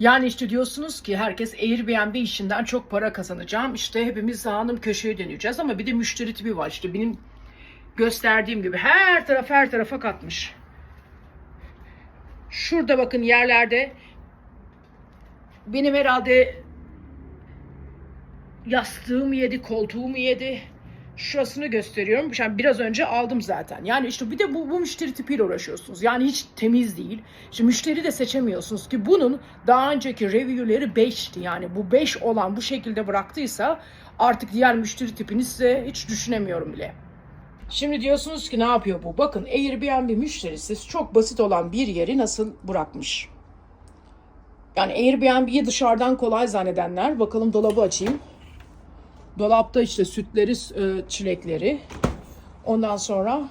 Yani işte diyorsunuz ki herkes Airbnb işinden çok para kazanacağım. İşte hepimiz hanım köşeye döneceğiz ama bir de müşteri tipi var. İşte benim gösterdiğim gibi her taraf her tarafa katmış. Şurada bakın yerlerde benim herhalde yastığım yedi, koltuğumu yedi. Şurasını gösteriyorum. Yani biraz önce aldım zaten. Yani işte bir de bu, bu müşteri tipiyle uğraşıyorsunuz. Yani hiç temiz değil. İşte müşteri de seçemiyorsunuz ki bunun daha önceki review'leri 5'ti. Yani bu 5 olan bu şekilde bıraktıysa artık diğer müşteri tipini size hiç düşünemiyorum bile. Şimdi diyorsunuz ki ne yapıyor bu? Bakın Airbnb müşterisi çok basit olan bir yeri nasıl bırakmış. Yani Airbnb'yi dışarıdan kolay zannedenler bakalım dolabı açayım. Dolapta işte sütleri, e, çilekleri. Ondan sonra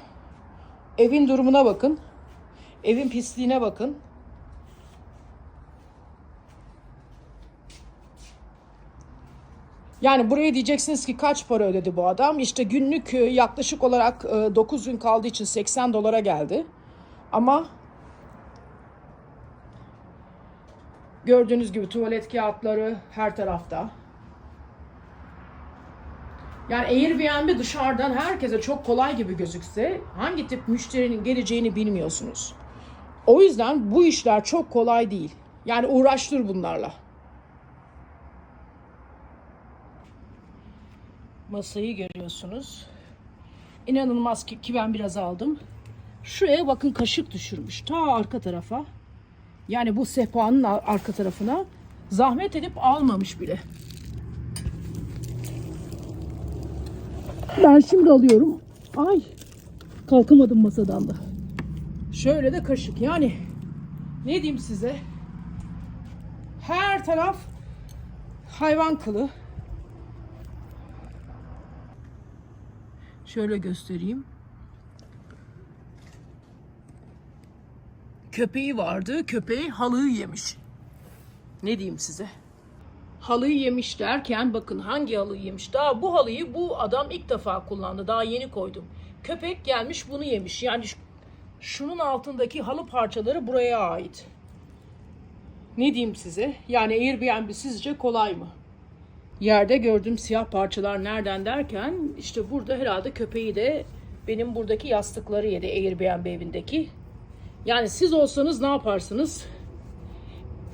evin durumuna bakın. Evin pisliğine bakın. Yani buraya diyeceksiniz ki kaç para ödedi bu adam? İşte günlük e, yaklaşık olarak e, 9 gün kaldığı için 80 dolara geldi. Ama gördüğünüz gibi tuvalet kağıtları her tarafta. Yani Airbnb dışarıdan herkese çok kolay gibi gözükse hangi tip müşterinin geleceğini bilmiyorsunuz. O yüzden bu işler çok kolay değil. Yani uğraştır bunlarla. Masayı görüyorsunuz. İnanılmaz ki, ki ben biraz aldım. Şuraya bakın kaşık düşürmüş. Ta arka tarafa. Yani bu sehpanın ar- arka tarafına zahmet edip almamış bile. Ben şimdi alıyorum. Ay kalkamadım masadan da. Şöyle de kaşık yani ne diyeyim size her taraf hayvan kılı. Şöyle göstereyim. Köpeği vardı. Köpeği halıyı yemiş. Ne diyeyim size? Halıyı yemiş derken bakın hangi halıyı yemiş. Daha bu halıyı bu adam ilk defa kullandı. Daha yeni koydum. Köpek gelmiş bunu yemiş. Yani şunun altındaki halı parçaları buraya ait. Ne diyeyim size? Yani Airbnb sizce kolay mı? Yerde gördüğüm siyah parçalar nereden derken işte burada herhalde köpeği de benim buradaki yastıkları yedi Airbnb evindeki. Yani siz olsanız ne yaparsınız?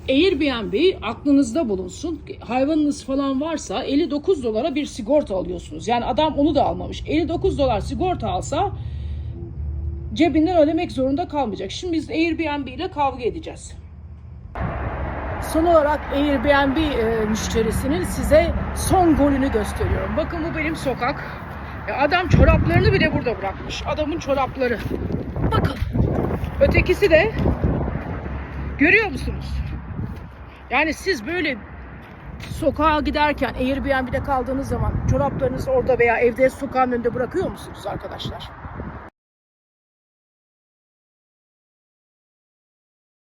Airbnb aklınızda bulunsun. Hayvanınız falan varsa 59 dolara bir sigorta alıyorsunuz. Yani adam onu da almamış. 59 dolar sigorta alsa cebinden ödemek zorunda kalmayacak. Şimdi biz Airbnb ile kavga edeceğiz. Son olarak Airbnb e, müşterisinin size son golünü gösteriyorum. Bakın bu benim sokak. E, adam çoraplarını bile burada bırakmış. Adamın çorapları. Bakın. Ötekisi de görüyor musunuz? Yani siz böyle sokağa giderken Airbnb'de kaldığınız zaman çoraplarınızı orada veya evde sokağın önünde bırakıyor musunuz arkadaşlar?